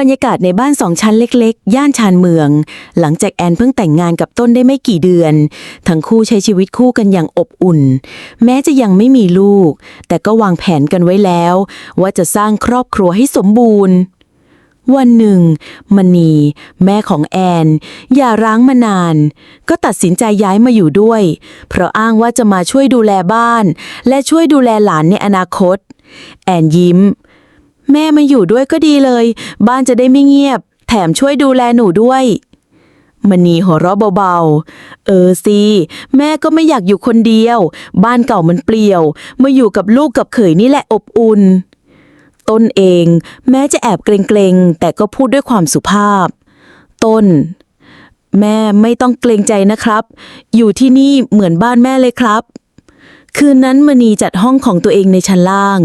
บรรยากาศในบ้านสองชั้นเล็กๆ ย่านชานเมือง หลังจากแอนเพิ่งแต่งงานกับต้นได้ไม่กี่เดือน ทั้งคู่ใช้ชีวิตคู่กันอย่างอบอุ่น แม้จะยังไม่มีลูก แต่ก็วางแผนกันไว้แล้ว ว่าจะสร้างครอบครัวให้สมบูรณ์ วันหนึ่งมณีแม่ของแอนอย่าร้างมานาน ก็ตัดสินใจย้ายมาอยู่ด้วย เพราะอ้างว่าจะมาช่วยดูแลบ้าน และช่วยดูแลหลานในอนาคต แอนยิ้ม แม่มาอยู่ด้วยก็ดีเลย บ้านจะได้ไม่เงียบ แถมช่วยดูแลหนูด้วยมณีหัวเราะเบาๆ เออสิแม่ก็ไม่อยากอยู่คนเดียว บ้านเก่ามันเปลี่ยว มาอยู่กับลูกกับเขยนี่แหละอบอุ่น ต้นเองแม้จะแอบเกรงๆ แต่ก็พูดด้วยความสุภาพ ต้น แม่ไม่ต้องเกรงใจนะครับ อยู่ที่นี่เหมือนบ้านแม่เลยครับ คืนนั้นมณีจัดห้องของตัวเองในชั้นล่าง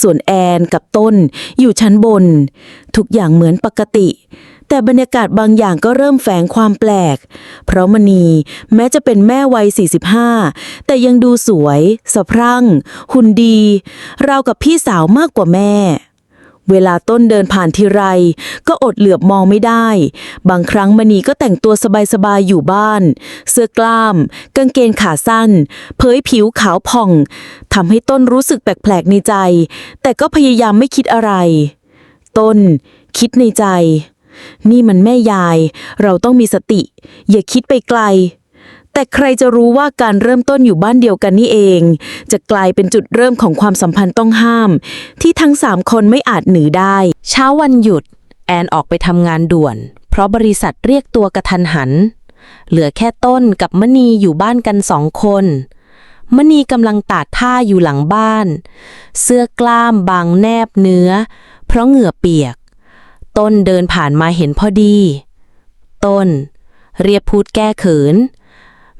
ส่วนแอนกับต้นอยู่ชั้นบน ทุกอย่างเหมือนปกติ แต่บรรยากาศบางอย่างก็เริ่มแฝงความแปลก เพราะมณีแม้จะเป็นแม่วัย 45 แต่ยังดูสวย สะพรั่ง หุ่นดี ราวกับพี่สาวมากกว่าแม่ เวลาต้นเดินผ่านทีไร ก็อดเหลือบมองไม่ได้ บางครั้งมณีก็แต่งตัวสบายๆอยู่บ้าน เสื้อกล้าม กางเกงขาสั้น เผยผิวขาวผ่องทำให้ต้นรู้สึกแปลกๆในใจ แต่ก็พยายามไม่คิดอะไร ต้น คิดในใจ นี่มันแม่ยาย เราต้องมีสติ อย่าคิดไปไกล แต่ใครจะรู้ว่าการเริ่มต้นอยู่บ้านเดียวกันนี่เอง จะกลายเป็นจุดเริ่มของความสัมพันธ์ต้องห้าม ที่ทั้งสามคนไม่อาจหนีได้ เช้าวันหยุด แอนออกไปทำงานด่วน เพราะบริษัทเรียกตัวกระทันหัน เหลือแค่ต้นกับมณีอยู่บ้านกันสองคนมณีกำลังตากผ้าอยู่หลังบ้าน เสื้อกล้ามบางแนบเนื้อ เพราะเหงื่อเปียก ต้นเดินผ่านมาเห็นพอดี ต้น เรียบพูดแก้เขิน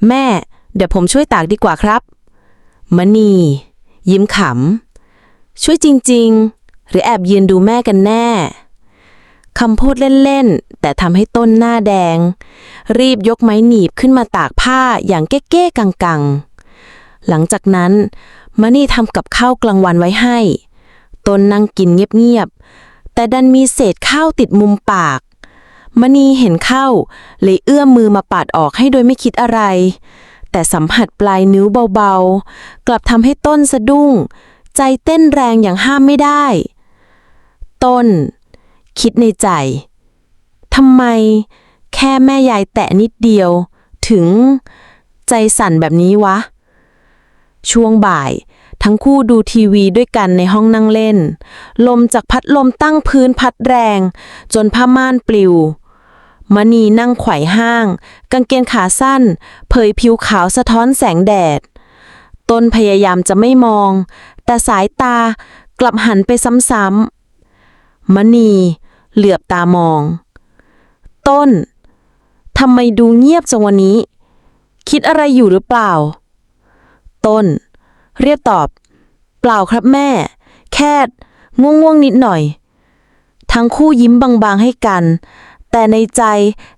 แม่ เดี๋ยวผมช่วยตากดีกว่าครับ มณี ยิ้มขำ ช่วยจริง ๆ หรือแอบยืนดูแม่กันแน่คำพูดเล่น ๆ แต่ทำให้ต้นหน้าแดง รีบยกไม้หนีบขึ้นมาตากผ้าอย่างเก้ๆกังๆ หลังจากนั้นมณีทำกับข้าวกลางวันไว้ให้ ต้นนั่งกินเงียบ ๆ แต่ดันมีเศษข้าวติดมุมปาก มณีเห็นเข้า เลยเอื้อมมือมาปาดออกให้โดยไม่คิดอะไร แต่สัมผัสปลายนิ้วเบาๆ กลับทำให้ต้นสะดุ้ง ใจเต้นแรงอย่างห้ามไม่ได้ ต้น คิดในใจทำไม แค่แม่ยายแตะนิดเดียว ถึงใจสั่นแบบนี้วะ ช่วงบ่ายทั้งคู่ดูทีวีด้วยกันในห้องนั่งเล่น ลมจากพัดลมตั้งพื้นพัดแรง จนผ้าม่านปลิว มณีนั่งไขว่ห้าง กางเกงขาสั้น เผยผิวขาวสะท้อนแสงแดด ต้นพยายามจะไม่มอง แต่สายตากลับหันไปซ้ำๆมณี เหลือบตามอง ต้นทำไมดูเงียบจังวันนี้ คิดอะไรอยู่หรือเปล่า ต้น เรียบตอบ เปล่าครับแม่ แค่ง่วงๆนิดหน่อย ทั้งคู่ยิ้มบางๆให้กัน แต่ในใจ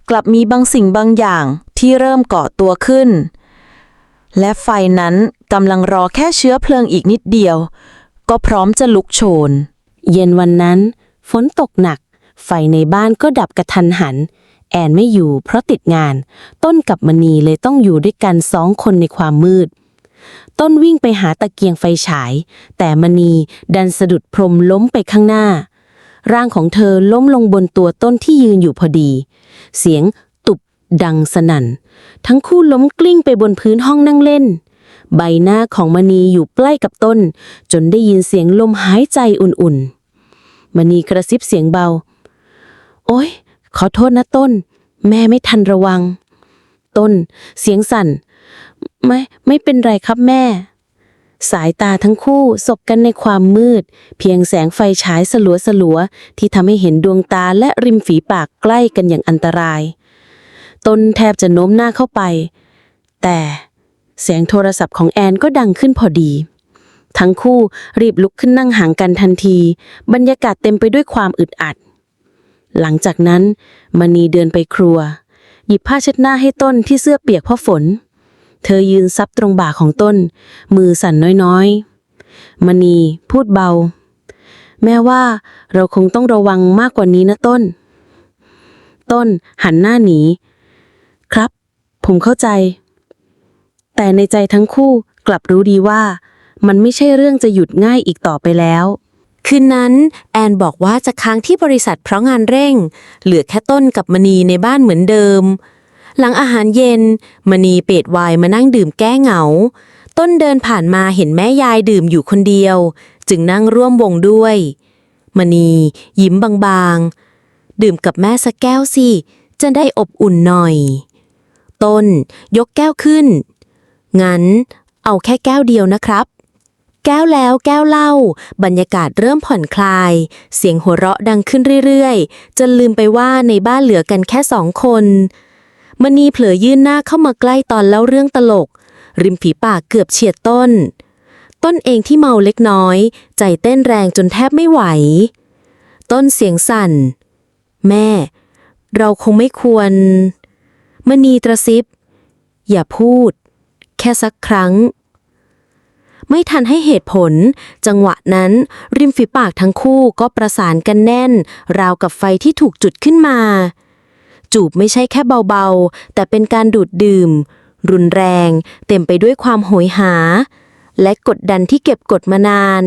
กลับมีบางสิ่งบางอย่างที่เริ่มเก่อตัวขึ้น และไฟนั้นกำลังรอแค่เชื้อเพลิงอีกนิดเดียว ก็พร้อมจะลุกโชน เย็นวันนั้นฝนตกหนัก ไฟในบ้านก็ดับกระทันหัน แอนไม่อยู่เพราะติดงาน ต้นกับมณีเลยต้องอยู่ด้วยกันสองคนในความมืด ต้นวิ่งไปหาตะเกียงไฟฉาย แต่มณีดันสะดุดพรมล้มไปข้างหน้า ร่างของเธอล้มลงบนตัวต้นที่ยืนอยู่พอดี เสียงตุบดังสนั่น ทั้งคู่ล้มกลิ้งไปบนพื้นห้องนั่งเล่น ใบหน้าของมณีอยู่ใกล้กับต้น จนได้ยินเสียงลมหายใจอุ่นๆ มณีกระซิบเสียงเบา โอ๊ยขอโทษนะต้น แม่ไม่ทันระวัง ต้น เสียงสั่น ไม่ ไม่เป็นไรครับแม่ สายตาทั้งคู่สบกันในความมืด เพียงแสงไฟฉายสลัวสลัวๆที่ทำให้เห็นดวงตาและริมฝีปากใกล้กันอย่างอันตรายต้นแทบจะโน้มหน้าเข้าไป แต่เสียงโทรศัพท์ของแอนก็ดังขึ้นพอดี ทั้งคู่รีบลุกขึ้นนั่งห่างกันทันที บรรยากาศเต็มไปด้วยความอึดอัด หลังจากนั้นมณีเดินไปครัว หยิบผ้าเช็ดหน้าให้ต้นที่เสื้อเปียกเพราะฝน ธอยืนซับตรงบ่าของต้น มือสั่นน้อยๆ มณีพูดเบา แม่ว่าเราคงต้องระวังมากกว่านี้นะต้น ต้นหันหน้าหนี ครับ ผมเข้าใจ แต่ในใจทั้งคู่กลับรู้ดีว่า มันไม่ใช่เรื่องจะหยุดง่ายอีกต่อไปแล้ว คืนนั้น แอนบอกว่าจะค้างที่บริษัทเพราะงานเร่ง เหลือแค่ต้นกับมณีในบ้านเหมือนเดิม หลังอาหารเย็นมณีเปดไวน์มานั่งดื่มแก้เหงา ต้นเดินผ่านมาเห็นแม่ยายดื่มอยู่คนเดียว จึงนั่งร่วมวงด้วยมณียิ้มบางๆ ดื่มกับแม่สักแก้วสิ จะได้อบอุ่นหน่อย ต้นยกแก้วขึ้น งั้นเอาแค่แก้วเดียวนะครับ แก้วแล้วแก้วเล่า บรรยากาศเริ่มผ่อนคลาย เสียงหัวเราะดังขึ้นเรื่อยๆ จนลืมไปว่าในบ้านเหลือกันแค่สองคน มณีเผลอยื่นหน้าเข้ามาใกล้ตอนเล่าเรื่องตลก ริมฝีปากเกือบเฉียดต้น ต้นเองที่เมาเล็กน้อย ใจเต้นแรงจนแทบไม่ไหว ต้นเสียงสั่น แม่ เราคงไม่ควร มณีตระซิบ อย่าพูด แค่สักครั้ง ไม่ทันให้เหตุผล จังหวะนั้น ริมฝีปากทั้งคู่ก็ประสานกันแน่น ราวกับไฟที่ถูกจุดขึ้นมา จูบไม่ใช่แค่เบาๆ แต่เป็นการดูดดื่ม รุนแรง เต็มไปด้วยความโหยหา และกดดันที่เก็บกดมานาน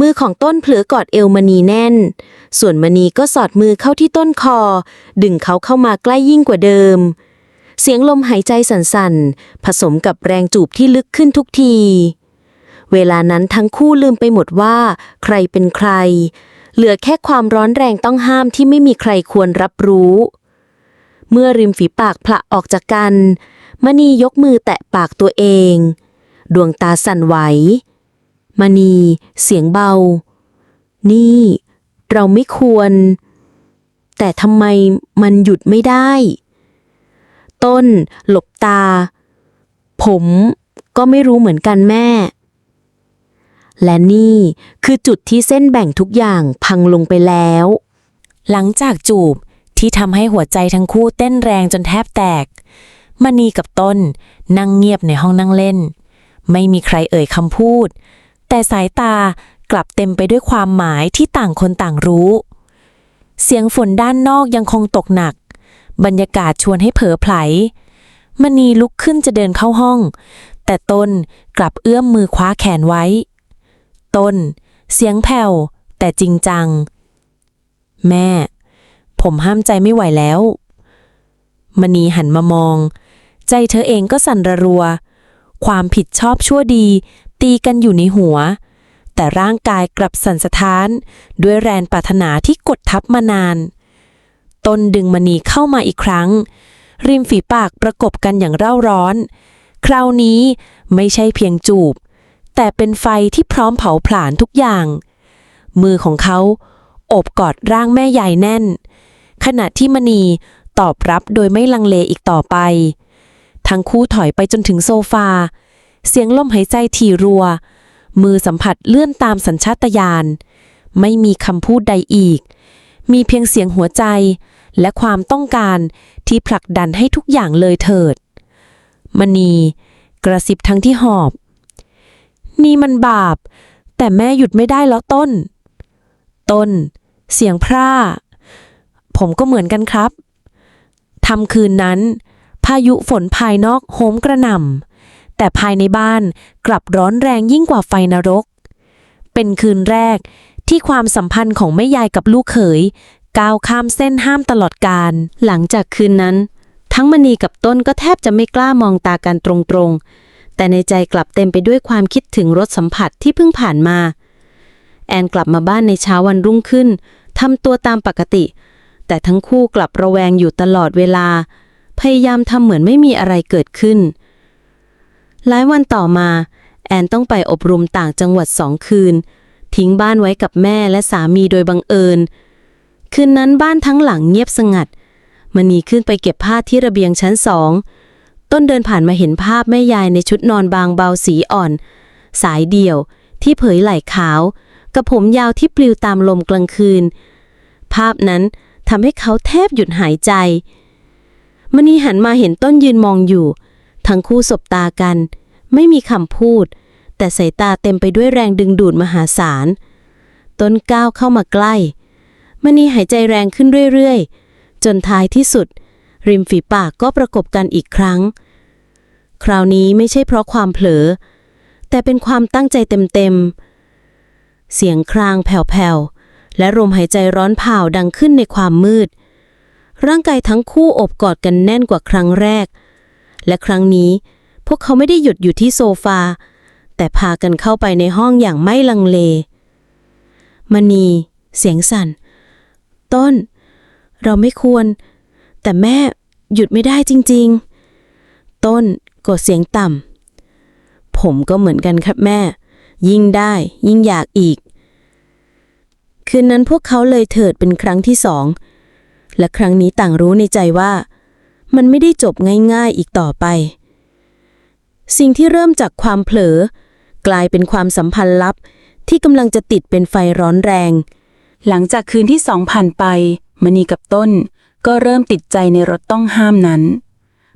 มือของต้นเผลอกอดเอวมณีแน่น ส่วนมณีก็สอดมือเข้าที่ต้นคอ ดึงเขาเข้ามาใกล้ยิ่งกว่าเดิม เสียงลมหายใจสั่นๆ ผสมกับแรงจูบที่ลึกขึ้นทุกทีเวลานั้นทั้งคู่ลืมไปหมดว่าใครเป็นใคร เหลือแค่ความร้อนแรงต้องห้ามที่ไม่มีใครควรรับรู้ เมื่อริมฝีปากผละออกจากกัน มณียกมือแตะปากตัวเอง ดวงตาสั่นไหว มณีเสียงเบา นี่ เราไม่ควร แต่ทำไมมันหยุดไม่ได้ ต้น หลบตา ผมก็ไม่รู้เหมือนกันแม่ และนี่คือจุดที่เส้นแบ่งทุกอย่างพังลงไปแล้ว หลังจากจูบ ที่ทำให้หัวใจทั้งคู่เต้นแรงจนแทบแตกมณีกับต้นนั่งเงียบในห้องนั่งเล่น ไม่มีใครเอ่ยคำพูด แต่สายตากลับเต็มไปด้วยความหมายที่ต่างคนต่างรู้ เสียงฝนด้านนอกยังคงตกหนัก บรรยากาศชวนให้เผลอไผลมณีลุกขึ้นจะเดินเข้าห้อง แต่ต้นกลับเอื้อมมือคว้าแขนไว้ ต้น เสียงแผ่วแต่จริงจัง แม่ ผมห้ามใจไม่ไหวแล้ว มณีหันมามอง ใจเธอเองก็สั่นระรัว ความผิดชอบชั่วดี ตีกันอยู่ในหัว แต่ร่างกายกลับสั่นสะท้าน ด้วยแรงปรารถนาที่กดทับมานาน ต้นดึงมณีเข้ามาอีกครั้ง ริมฝีปากประกบกันอย่างเร่าร้อน คราวนี้ไม่ใช่เพียงจูบ แต่เป็นไฟที่พร้อมเผาผลาญทุกอย่าง มือของเขาโอบกอดร่างแม่ใหญ่แน่น ขณะที่มณีตอบรับโดยไม่ลังเลอีกต่อไป ทั้งคู่ถอยไปจนถึงโซฟา เสียงลมหายใจถี่รัว มือสัมผัสเลื่อนตามสัญชาตญาณ ไม่มีคำพูดใดอีก มีเพียงเสียงหัวใจ และความต้องการที่ผลักดันให้ทุกอย่างเลยเถิด มณีกระซิบทั้งที่หอบ นี่มันบาป แต่แม่หยุดไม่ได้แล้วต้น ต้น เสียงพร่า ผมก็เหมือนกันครับทำคืนนั้น พายุฝนภายนอกโหมกระหน่ำแต่ภายในบ้านกลับร้อนแรงยิ่งกว่าไฟนรก เป็นคืนแรกที่ความสัมพันธ์ของแม่ยายกับลูกเขยก้าวข้ามเส้นห้ามตลอดการ หลังจากคืนนั้น ทั้งมณีกับต้นก็แทบจะไม่กล้ามองตากันตรงๆ แต่ในใจกลับเต็มไปด้วยความคิดถึงรสสัมผัสที่เพิ่งผ่านมา แอนกลับมาบ้านในเช้าวันรุ่งขึ้นทำตัวตามปกติ แต่ทั้งคู่กลับระแวงอยู่ตลอดเวลา พยายามทำเหมือนไม่มีอะไรเกิดขึ้น หลายวันต่อมา แอนต้องไปอบรมต่างจังหวัดสองคืน ทิ้งบ้านไว้กับแม่และสามีโดยบังเอิญ คืนนั้นบ้านทั้งหลังเงียบสงัดมณีขึ้นไปเก็บผ้าที่ระเบียงชั้นสอง ต้นเดินผ่านมาเห็นภาพแม่ยายในชุดนอนบางเบาสีอ่อน สายเดี่ยวที่เผยไหล่ขาว กับผมยาวที่ปลิวตามลมกลางคืน ภาพนั้น ทำให้เขาแทบหยุดหายใจ มณีหันมาเห็นต้นยืนมองอยู่ ทั้งคู่สบตากัน ไม่มีคำพูด แต่สายตาเต็มไปด้วยแรงดึงดูดมหาศาล ต้นก้าวเข้ามาใกล้ มณีหายใจแรงขึ้นเรื่อยๆ จนท้ายที่สุด ริมฝีปากก็ประกบกันอีกครั้ง คราวนี้ไม่ใช่เพราะความเผลอ แต่เป็นความตั้งใจเต็มๆเสียงครางแผ่วๆ และลมหายใจร้อนเผาดังขึ้นในความมืด ร่างกายทั้งคู่อบกอดกันแน่นกว่าครั้งแรก และครั้งนี้ พวกเขาไม่ได้หยุดอยู่ที่โซฟา แต่พากันเข้าไปในห้องอย่างไม่ลังเลมณีเสียงสั่น ต้น เราไม่ควร แต่แม่หยุดไม่ได้จริง ๆ ต้นกดเสียงต่ำผมก็เหมือนกันครับแม่ ยิ่งได้ยิ่งอยากอีก คืนนั้นพวกเขาเลยเถิดเป็นครั้งที่สอง และครั้งนี้ต่างรู้ในใจว่า มันไม่ได้จบง่ายๆอีกต่อไป สิ่งที่เริ่มจากความเผลอ กลายเป็นความสัมพันธ์ลับ ที่กำลังจะติดเป็นไฟร้อนแรง หลังจากคืนที่สองผ่านไปมณีกับต้น ก็เริ่มติดใจในรถต้องห้ามนั้น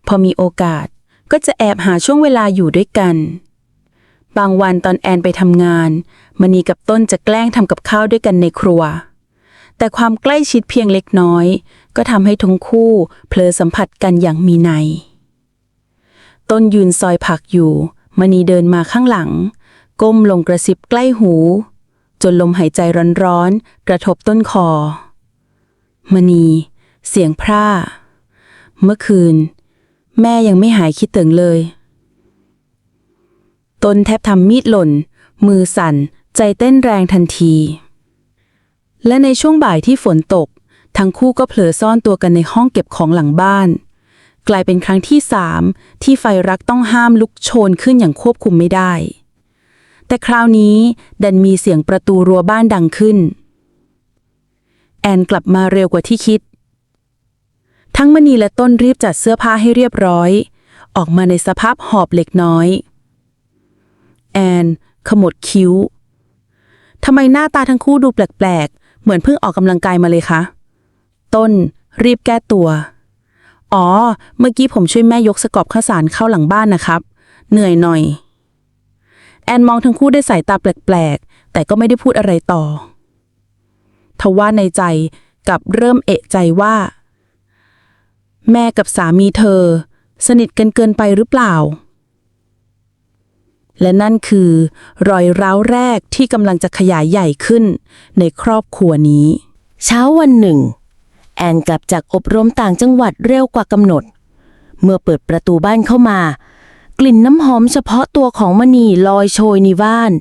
พอมีโอกาสก็จะแอบหาช่วงเวลาอยู่ด้วยกัน บางวันตอนแอนไปทำงานมณีกับต้นจะแกล้งทำกับข้าวด้วยกันในครัว แต่ความใกล้ชิดเพียงเล็กน้อย ก็ทำให้ทั้งคู่เผลอสัมผัสกันอย่างมีใน ต้นยืนซอยผักอยู่มณีเดินมาข้างหลัง ก้มลงกระซิบใกล้หู จนลมหายใจร้อนๆ กระทบต้นคอ มณี เสียงพร่า เมื่อคืน แม่ยังไม่หายคิดถึงเลย ตนแทบทำมีดหล่น มือสั่น ใจเต้นแรงทันที และในช่วงบ่ายที่ฝนตก ทั้งคู่ก็เผลอซ่อนตัวกันในห้องเก็บของหลังบ้าน กลายเป็นครั้งที่สามที่ไฟรักต้องห้ามลุกโชนขึ้นอย่างควบคุมไม่ได้ แต่คราวนี้ดันมีเสียงประตูรั้วบ้านดังขึ้น แอนกลับมาเร็วกว่าที่คิด ทั้งมณีและต้นรีบจัดเสื้อผ้าให้เรียบร้อย ออกมาในสภาพหอบเล็กน้อย แอน ขมวดคิ้ว ทำไมหน้าตาทั้งคู่ดูแปลกๆ เหมือนเพิ่งออกกำลังกายมาเลยคะ ต้น รีบแก้ตัว อ๋อ เมื่อกี้ผมช่วยแม่ยกสกอบข้าวสารเข้าหลังบ้านนะครับ เหนื่อยหน่อย แอนมองทั้งคู่ด้วยสายตาแปลกๆ แต่ก็ไม่ได้พูดอะไรต่อ ทว่าในใจกลับเริ่มเอะใจว่า แม่กับสามีเธอ สนิทกันเกินไปหรือเปล่า และนั่นคือ รอยร้าวแรกที่กำลังจะขยายใหญ่ขึ้น ในครอบครัวนี้ เช้าวันหนึ่ง แอนกลับจากอบรมต่างจังหวัดเร็วกว่ากำหนด เมื่อเปิดประตูบ้านเข้ามา กลิ่นน้ำหอมเฉพาะตัวของมณีลอยโชยในบ้าน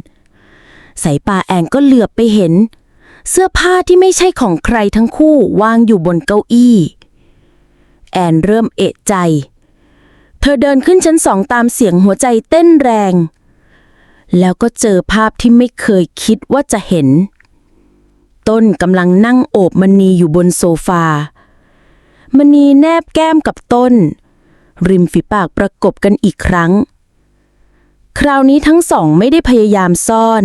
สายตาแอนก็เหลือบไปเห็น เสื้อผ้าที่ไม่ใช่ของใครทั้งคู่วางอยู่บนเก้าอี้ แอนเริ่มเอะใจเธอเดินขึ้นชั้นสองตามเสียงหัวใจเต้นแรง แล้วก็เจอภาพที่ไม่เคยคิดว่าจะเห็น ต้นกำลังนั่งโอบมณีอยู่บนโซฟามณีแนบแก้มกับต้น ริมฝีปากประกบกันอีกครั้ง คราวนี้ทั้งสองไม่ได้พยายามซ่อน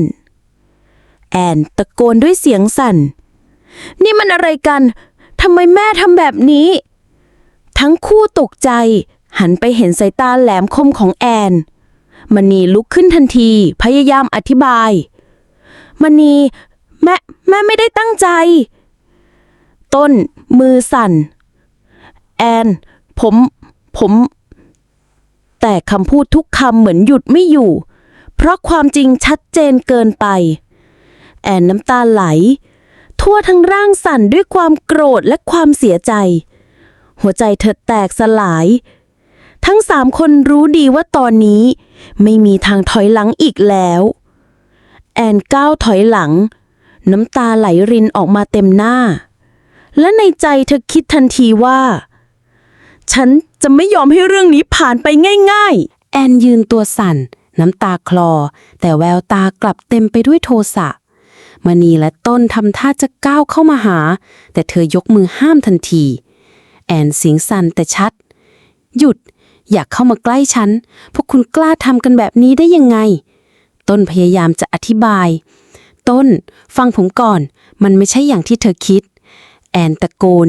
แอนตะโกนด้วยเสียงสั่น นี่มันอะไรกันทำไมแม่ทำแบบนี้ ทั้งคู่ตกใจ หันไปเห็นสายตาแหลมคมของแอน มณีลุกขึ้นทันที พยายามอธิบายมณีแม่แม่ไม่ได้ตั้งใจ ต้น มือสั่น แอน ผม ผม แต่คำพูดทุกคำเหมือนหยุดไม่อยู่ เพราะความจริงชัดเจนเกินไป แอนน้ำตาไหล ทั่วทั้งร่างสั่นด้วยความโกรธและความเสียใจ หัวใจเธอแตกสลาย ทั้งสามคนรู้ดีว่าตอนนี้ ไม่มีทางถอยหลังอีกแล้ว แอนก้าวถอยหลัง น้ำตาไหลรินออกมาเต็มหน้า และในใจเธอคิดทันทีว่า ฉันจะไม่ยอมให้เรื่องนี้ผ่านไปง่ายแอนยืนตัวสั่น น้ำตาคลอ แต่แววตากลับเต็มไปด้วยโทสะมณีและต้นทำท่าจะก้าวเข้ามาหา แต่เธอยกมือห้ามทันที แอนเสียงสั่นแต่ชัด หยุด อยากเข้ามาใกล้ฉัน พวกคุณกล้าทำกันแบบนี้ได้ยังไง ต้นพยายามจะอธิบาย ต้น ฟังผมก่อน มันไม่ใช่อย่างที่เธอคิด แอนตะโกน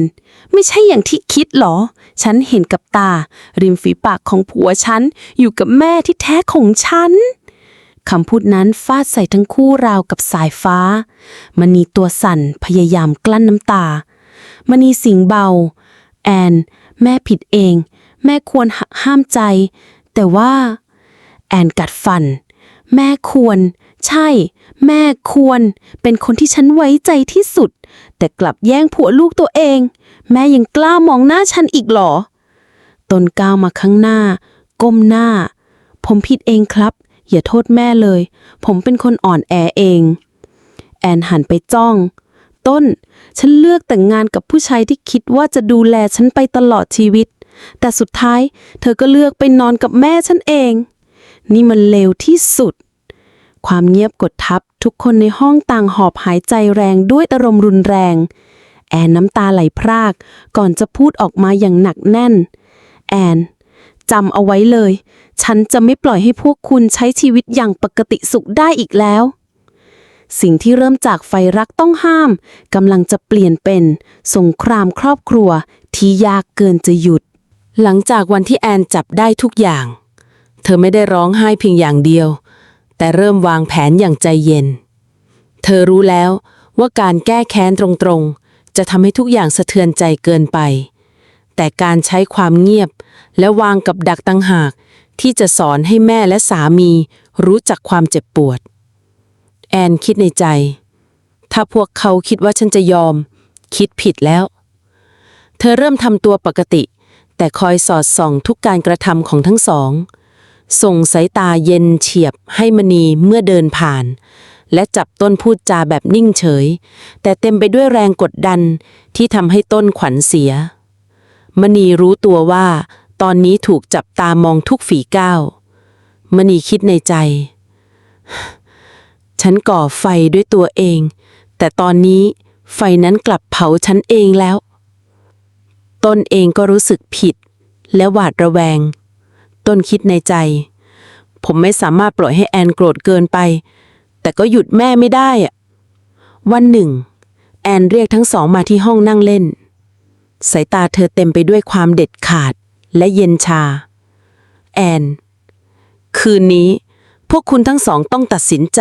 ไม่ใช่อย่างที่คิดหรอ ฉันเห็นกับตา ริมฝีปากของผัวฉัน อยู่กับแม่ที่แท้ของฉันคำพูดนั้นฟาดใส่ทั้งคู่ราวกับสายฟ้ามณีตัวสั่นพยายามกลั้นน้ำตามณีสิงเบา แอน แม่ผิดเอง แม่ควรห,ห้ามใจ แต่ว่า แอนกัดฟัน แม่ควร ใช่ แม่ควร เป็นคนที่ฉันไว้ใจที่สุด แต่กลับแย่งผัวลูกตัวเอง แม่ยังกล้ามองหน้าฉันอีกหรอตนก้าวมาข้างหน้า ก้มหน้า ผมผิดเองครับ อย่าโทษแม่เลย ผมเป็นคนอ่อนแอเอง แอนหันไปจ้องต้น ฉันเลือกแต่งงานกับผู้ชายที่คิดว่าจะดูแลฉันไปตลอดชีวิต แต่สุดท้ายเธอก็เลือกไปนอนกับแม่ฉันเอง นี่มันเลวที่สุด ความเงียบกดทับทุกคนในห้องต่างหอบหายใจแรงด้วยอารมณ์รุนแรง แอนน้ำตาไหลพราก ก่อนจะพูดออกมาอย่างหนักแน่น แอนจำเอาไว้เลย ฉันจะไม่ปล่อยให้พวกคุณใช้ชีวิตอย่างปกติสุขได้อีกแล้ว สิ่งที่เริ่มจากไฟรักต้องห้ามกำลังจะเปลี่ยนเป็น สงครามครอบครัวที่ยากเกินจะหยุด หลังจากวันที่แอนจับได้ทุกอย่าง เธอไม่ได้ร้องไห้เพียงอย่างเดียว แต่เริ่มวางแผนอย่างใจเย็น เธอรู้แล้วว่าการแก้แค้นตรงๆ จะทำให้ทุกอย่างสะเทือนใจเกินไป แต่การใช้ความเงียบและวางกับดักตั้งหาก ที่จะสอนให้แม่และสามีรู้จักความเจ็บปวด แอนคิดในใจ ถ้าพวกเขาคิดว่าฉันจะยอม คิดผิดแล้ว เธอเริ่มทำตัวปกติ แต่คอยสอดส่องทุกการกระทำของทั้งสอง ส่งสายตาเย็นเฉียบให้มณีเมื่อเดินผ่าน และจับต้นพูดจาแบบนิ่งเฉย แต่เต็มไปด้วยแรงกดดันที่ทำให้ต้นขวัญเสีย มณีรู้ตัวว่า ตอนนี้ถูกจับตามองทุกฝีก้าว มณีคิดในใจ ฉันก่อไฟด้วยตัวเอง แต่ตอนนี้ไฟนั้นกลับเผาฉันเองแล้ว ต้นเองก็รู้สึกผิด และหวาดระแวง ต้นคิดในใจ ผมไม่สามารถปล่อยให้แอนโกรธเกินไป แต่ก็หยุดแม่ไม่ได้อะวันหนึ่ง แอนเรียกทั้งสองมาที่ห้องนั่งเล่น สายตาเธอเต็มไปด้วยความเด็ดขาดและเย็นชา แอน คืนนี้ พวกคุณทั้งสองต้องตัดสินใจ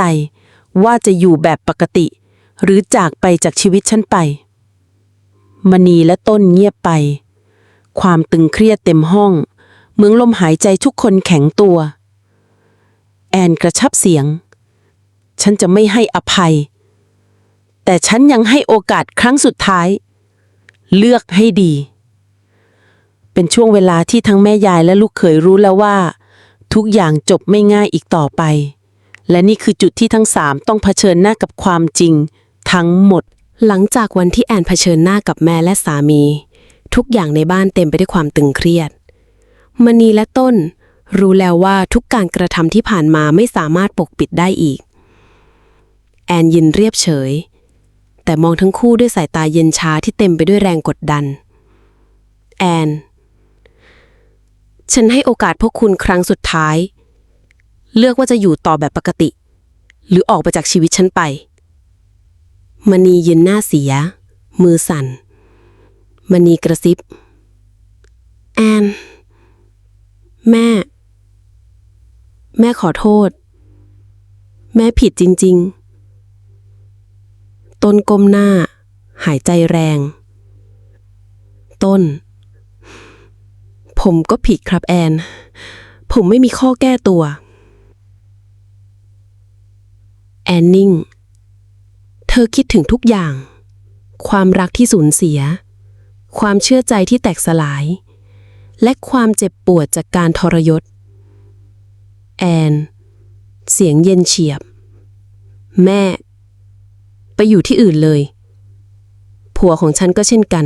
ว่าจะอยู่แบบปกติ หรือจากไปจากชีวิตฉันไป มณีและต้นเงียบไป ความตึงเครียดเต็มห้อง เหมือนลมหายใจทุกคนแข็งตัว แอนกระชับเสียง ฉันจะไม่ให้อภัย แต่ฉันยังให้โอกาสครั้งสุดท้าย เลือกให้ดี เป็นช่วงเวลาที่ทั้งแม่ยายและลูกเขยรู้แล้วว่า ทุกอย่างจบไม่ง่ายอีกต่อไป และนี่คือจุดที่ทั้งสามต้องเผชิญหน้ากับความจริง ทั้งหมด หลังจากวันที่แอนเผชิญหน้ากับแม่และสามี ทุกอย่างในบ้านเต็มไปด้วยความตึงเครียดมณีและต้น รู้แล้วว่าทุกการกระทำที่ผ่านมาไม่สามารถปกปิดได้อีก แอนยินเรียบเฉย แต่มองทั้งคู่ด้วยสายตาเย็นชาที่เต็มไปด้วยแรงกดดัน แอน ฉันให้โอกาสพวกคุณครั้งสุดท้าย เลือกว่าจะอยู่ต่อแบบปกติ หรือออกไปจากชีวิตฉันไป มณียืนหน้าเสีย มือสั่น มณีกระซิบ แอน แม่ แม่ขอโทษ แม่ผิดจริง ๆ ต้นก้มหน้า หายใจแรง ต้น ผมก็ผิดครับแอน ผมไม่มีข้อแก้ตัว แอนนิ่ง เธอคิดถึงทุกอย่าง ความรักที่สูญเสีย ความเชื่อใจที่แตกสลาย และความเจ็บปวดจากการทรยศ แอน เสียงเย็นเฉียบ แม่ ไปอยู่ที่อื่นเลย ผัวของฉันก็เช่นกัน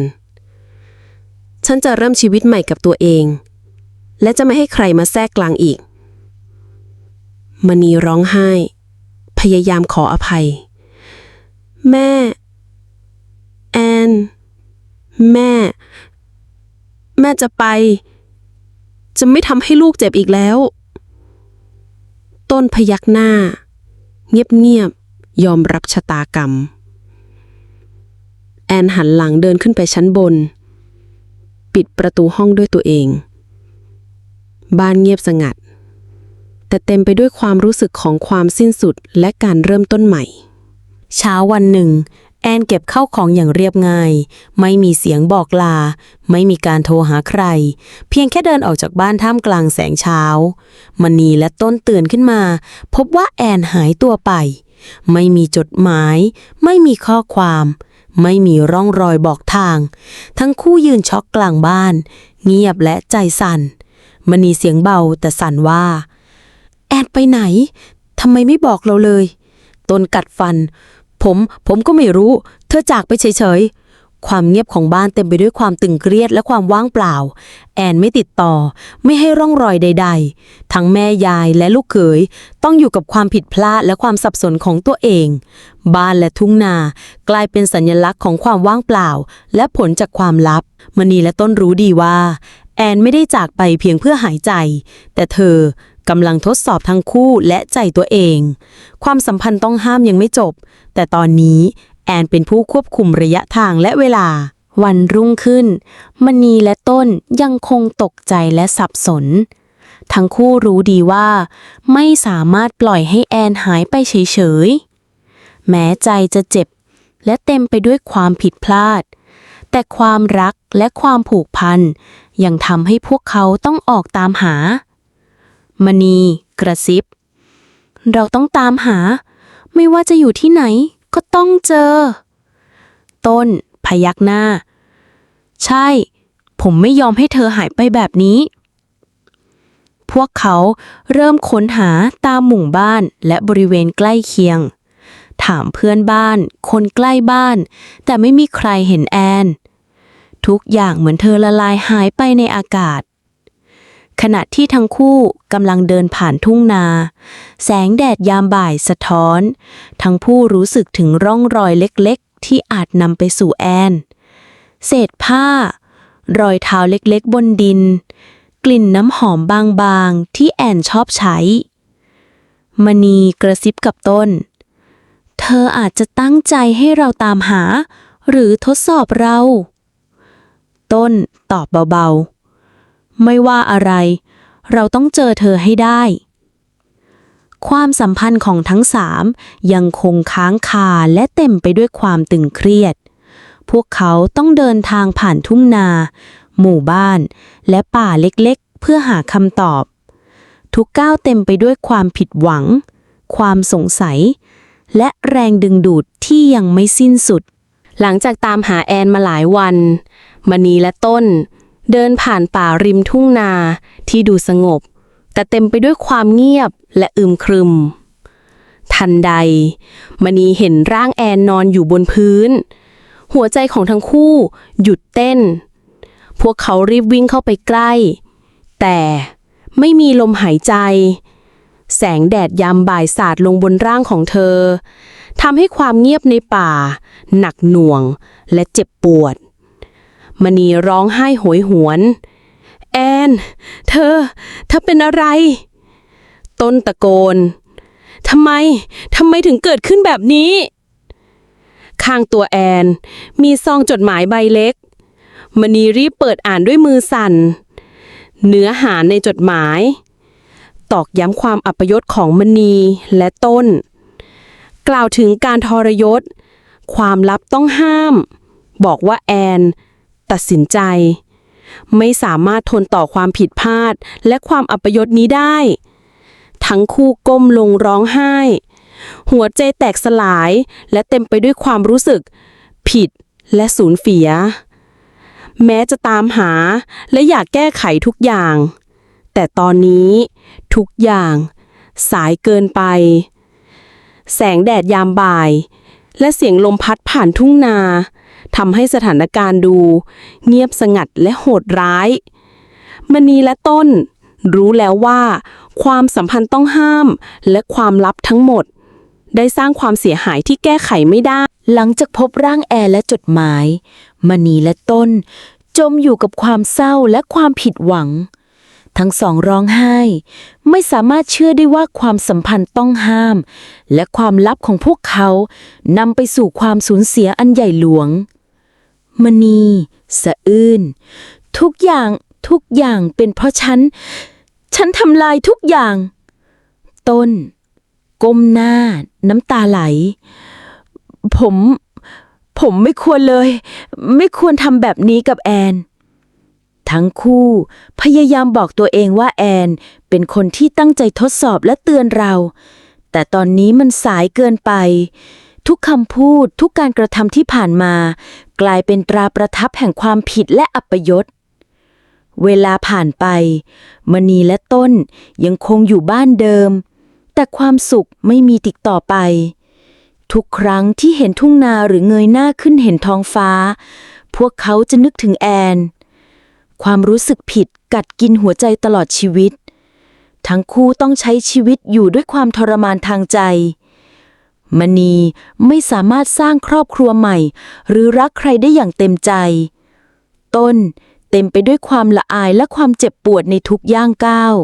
ฉันจะเริ่มชีวิตใหม่กับตัวเอง และจะไม่ให้ใครมาแทรกกลางอีกมณีร้องไห้ พยายามขออภัย แม่แอนแม่ แม่จะไป จะไม่ทำให้ลูกเจ็บอีกแล้ว ต้นพยักหน้า เงียบๆยอมรับชะตากรรม แอนหันหลังเดินขึ้นไปชั้นบน ปิดประตูห้องด้วยตัวเอง บ้านเงียบสงัด แต่เต็มไปด้วยความรู้สึกของความสิ้นสุดและการเริ่มต้นใหม่ เช้าวันหนึ่ง แอนเก็บเข้าของอย่างเรียบง่าย ไม่มีเสียงบอกลา ไม่มีการโทรหาใคร เพียงแค่เดินออกจากบ้านท่ามกลางแสงเช้ามณีและต้นตื่นขึ้นมา พบว่าแอนหายตัวไป ไม่มีจดหมาย ไม่มีข้อความ ไม่มีร่องรอยบอกทาง ทั้งคู่ยืนช็อกกลางบ้าน เงียบและใจสั่นมณีเสียงเบาแต่สั่นว่า แอนไปไหนทำไมไม่บอกเราเลยต้นกัดฟัน ผมผมก็ไม่รู้ เธอจากไปเฉยๆ ความเงียบของบ้านเต็มไปด้วยความตึงเครียดและความว่างเปล่า แอนไม่ติดต่อ ไม่ให้ร่องรอยใด ๆ ทั้งแม่ยายและลูกเขยต้องอยู่กับความผิดพลาดและความสับสนของตัวเอง บ้านและทุ่งนา กลายเป็นสัญลักษณ์ของความว่างเปล่า และผลจากความลับมณีและต้นรู้ดีว่า แอนไม่ได้จากไปเพียงเพื่อหายใจ แต่เธอกำลังทดสอบทั้งคู่และใจตัวเอง ความสัมพันธ์ต้องห้ามยังไม่จบ แต่ตอนนี้แอนเป็นผู้ควบคุมระยะทางและเวลา วันรุ่งขึ้น มณีและต้นยังคงตกใจและสับสน ทั้งคู่รู้ดีว่า ไม่สามารถปล่อยให้แอนหายไปเฉยๆ แม้ใจจะเจ็บ และเต็มไปด้วยความผิดพลาด แต่ความรักและความผูกพันยังทำให้พวกเขาต้องออกตามหา มณี กระซิบ เราต้องตามหา ไม่ว่าจะอยู่ที่ไหนก็ต้องเจอ ต้น พยักหน้า ใช่ ผมไม่ยอมให้เธอหายไปแบบนี้ พวกเขาเริ่มค้นหาตามหมู่บ้านและบริเวณใกล้เคียง ถามเพื่อนบ้าน คนใกล้บ้าน แต่ไม่มีใครเห็นแอน ทุกอย่างเหมือนเธอละลายหายไปในอากาศ ขณะที่ทั้งคู่กำลังเดินผ่านทุ่งนา แสงแดดยามบ่ายสะท้อน ทั้งผู้รู้สึกถึงร่องรอยเล็กๆ ที่อาจนำไปสู่แอน เศษผ้า รอยเท้าเล็กๆ บนดิน กลิ่นน้ำหอมบางๆ ที่แอนชอบใช้ มณีกระซิบกับต้น เธออาจจะตั้งใจให้เราตามหา หรือทดสอบเรา ต้นตอบเบาๆ ไม่ว่าอะไร เราต้องเจอเธอให้ได้ ความสัมพันธ์ของทั้งสามยังคงค้างคาและเต็มไปด้วยความตึงเครียด พวกเขาต้องเดินทางผ่านทุ่งนา หมู่บ้าน และป่าเล็กๆ เพื่อหาคำตอบ ทุกก้าวเต็มไปด้วยความผิดหวัง ความสงสัย และแรงดึงดูดที่ยังไม่สิ้นสุดหลังจากตามหาแอนมาหลายวันมณีและต้น เดินผ่านป่าริมทุ่งนาที่ดูสงบ แต่เต็มไปด้วยความเงียบและอึมครึม ทันใด มณีเห็นร่างแอนนอนอยู่บนพื้น หัวใจของทั้งคู่หยุดเต้น พวกเขารีบวิ่งเข้าไปใกล้ แต่ไม่มีลมหายใจ แสงแดดยามบ่ายสาดลงบนร่างของเธอทำให้ความเงียบในป่า หนักหน่วงและเจ็บปวด มณีร้องไห้โหยหวน แอน เธอ เธอเป็นอะไร ต้นตะโกนทำไม ทำไมถึงเกิดขึ้นแบบนี้ ข้างตัวแอน มีซองจดหมายใบเล็ก มณีรีบเปิดอ่านด้วยมือสั่น เนื้อหาในจดหมาย ตอกย้ำความอัปยศของมณีและต้น กล่าวถึงการทรยศ ความลับต้องห้าม บอกว่าแอน ตัดสินใจ ไม่สามารถทนต่อความผิดพลาดและความอัปยศนี้ได้ ทั้งคู่ก้มลงร้องไห้ หัวใจแตกสลายและเต็มไปด้วยความรู้สึก ผิดและสูญเสีย แม้จะตามหาและอยากแก้ไขทุกอย่าง แต่ตอนนี้ทุกอย่าง สายเกินไป แสงแดดยามบ่าย และเสียงลมพัดผ่านทุ่งนา ทำให้สถานการณ์ดู เงียบสงัดและโหดร้าย มณีและต้น รู้แล้วว่า ความสัมพันธ์ต้องห้าม และความลับทั้งหมด ได้สร้างความเสียหายที่แก้ไขไม่ได้ หลังจากพบร่างแอร์และจดหมาย มณีและต้น จมอยู่กับความเศร้าและความผิดหวัง ทั้งสองร้องไห้ ไม่สามารถเชื่อได้ว่าความสัมพันธ์ต้องห้าม และความลับของพวกเขานำไปสู่ความสูญเสียอันใหญ่หลวง มณี สะอื้นทุกอย่างทุกอย่างเป็นเพราะฉัน ฉันทำลายทุกอย่าง ต้น ก้มหน้า น้ำตาไหล ผม ผมไม่ควรเลย ไม่ควรทำแบบนี้กับแอน ทั้งคู่พยายามบอกตัวเองว่าแอน เป็นคนที่ตั้งใจทดสอบและเตือนเรา แต่ตอนนี้มันสายเกินไป ทุกคำพูดทุกการกระทำที่ผ่านมา กลายเป็นตราประทับแห่งความผิดและอัปยศเวลาผ่านไป มณีและต้นยังคงอยู่บ้านเดิม แต่ความสุขไม่มีติดต่อไป ทุกครั้งที่เห็นทุ่งนาหรือเงยหน้าขึ้นเห็นท้องฟ้า พวกเขาจะนึกถึงแอน ความรู้สึกผิดกัดกินหัวใจตลอดชีวิต ทั้งคู่ต้องใช้ชีวิตอยู่ด้วยความทรมานทางใจ มณีไม่สามารถสร้างครอบครัวใหม่ หรือรักใครได้อย่างเต็มใจ ต้นเต็มไปด้วยความละอายและความเจ็บปวดในทุกย่างก้าว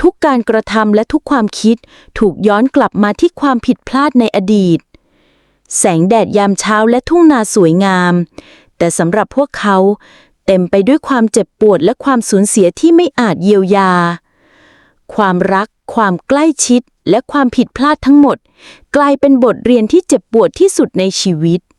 ทุกการกระทำและทุกความคิดถูกย้อนกลับมาที่ความผิดพลาดในอดีต แสงแดดยามเช้าและทุ่งนาสวยงาม แต่สำหรับพวกเขาเต็มไปด้วยความเจ็บปวดและความสูญเสียที่ไม่อาจเยียวยา ความรัก ความใกล้ชิดและความผิดพลาดทั้งหมด กลายเป็นบทเรียนที่เจ็บปวดที่สุดในชีวิต